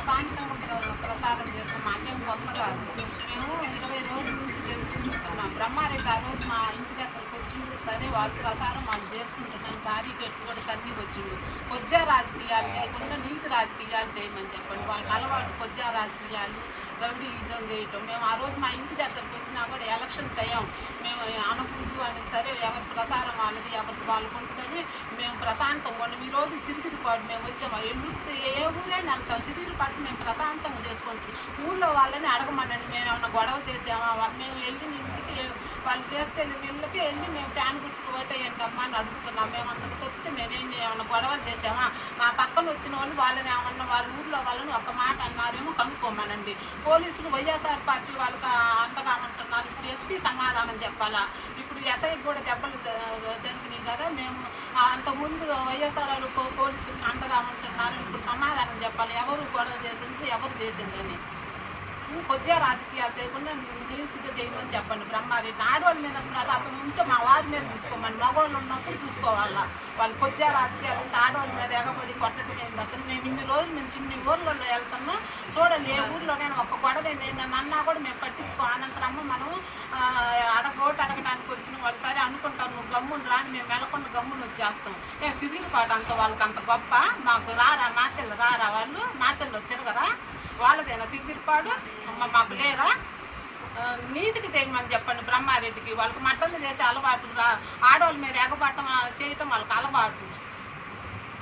ప్రశాంతంగా ప్ర- ప్రసాదం చేసుకుని మాకేం గొప్ప కాదు. మేము ఇరవై రోజుల నుంచి తిరుగు- తిరుగుతున్నాం. బ్రహ్మారెడ్డి ఆ రోజు మా ఇంటి దగ్గరకు వచ్చిండు. సరే వాళ్ళు ప్రసారం వాళ్ళు చేసుకుంటున్నాం తారీఖు ఎట్లు కూడా కన్నీ వచ్చిండు. కొద్దిగా రాజకీయాలు చేయకుండా నీతి రాజకీయాలు చేయమని చెప్పండి. వాళ్ళకి అలవాటు కొద్దిగా రాజకీయాలు రౌడీయిజం చేయటం. మేము ఆ రోజు మా ఇంటి దగ్గరకు వచ్చినా కూడా ఎలక్షన్ టైం. మేము అనకూడదు అని సరే ఎవరి ప్రసారం వాళ్ళది ఎవరికి వాళ్ళకు ఉంటుందని ప్రశాంతంగా ఉన్నాం ఈ రోజు సిరిగిరిపాటు మేము వచ్చాము. ఎల్లుర్తి ఏ ఊరైనా వెళ్తాం సిరిగిరిపాటు మేము ప్రశాంతంగా చేసుకుంటాం. ఊళ్ళో వాళ్ళని అడగమనండి మేము ఏమైనా గొడవ చేసామా? మేము వెళ్ళిన ఇంటికి వాళ్ళు తీసుకెళ్ళిన ఇళ్ళకి వెళ్ళి మేము ఫ్యాన్ గుర్తు అడుగుతున్నాం. మేము అంతకు తప్పితే మేమేం ఏమన్నా గొడవలు చేసామా మా పక్కన వచ్చిన వాళ్ళు వాళ్ళని ఏమన్నా వాళ్ళ ఊర్లో వాళ్ళని ఒక మాట అన్నారేమో కనుక్కోమనండి. పోలీసులు వైఎస్ఆర్ పార్టీ వాళ్ళకి అండగా ఉంటున్నారు. ఇప్పుడు ఎస్పీ సమాధానం చెప్పాలా? ఇప్పుడు ఎస్ఐ కూడా దెబ్బలు జరిగినాయి కదా మేము అంతకుముందు వైఎస్ఆర్ వాళ్ళు పోలీసులు అండగా ఉంటున్నారు. ఇప్పుడు సమాధానం చెప్పాలి. ఎవరు గొడవ చేసింది? ఎవరు చేసిందని. కొద్దిగా రాజకీయాలు చేయకుండా నీతిగా చేయమని చెప్పండి బ్రహ్మారెడ్డి. ఆడవాళ్ళ మీద ప్రతాపం ఉంటే మేము చూసుకోమని మగవాళ్ళు ఉన్నప్పుడు చూసుకోవాలా. వాళ్ళు వచ్చే రాజకీయాలు చేసి ఆడవాళ్ళ మీద ఎగబడి కొట్టడం ఏంటి అసలు మేము ఇన్ని రోజుల నుంచి ఇన్ని ఊర్లలో వెళ్తున్నాం చూడండి ఏ ఊర్లోనైనా ఒక గొడవ ఏంది? అన్నా కూడా మేము పట్టించుకో. అనంతరమ్మ మనం అడగ రోడ్డు అడగడానికి వచ్చిన వాళ్ళు సరే అనుకుంటాం నువ్వు గమ్మును రాని మేము వెళ్ళకుండా గమ్మును వచ్చేస్తాం. ఏ సిరిగిరిపాటు అంత వాళ్ళకి అంత గొప్ప? మాకు రారా మాచెల్లు రారా వాళ్ళు? మాచెల్లో తిరగరా? వాళ్ళదైనా సిరిగిరిపాడు అమ్మ మాకు లేరా? నీతికి చేయమని చెప్పండి బ్రహ్మారెడ్డికి. వాళ్ళకి మట్టలు చేసే అలవాటు రా ఆడవాళ్ళ మీద ఎగబట్టం చేయటం వాళ్ళకి అలవాటు.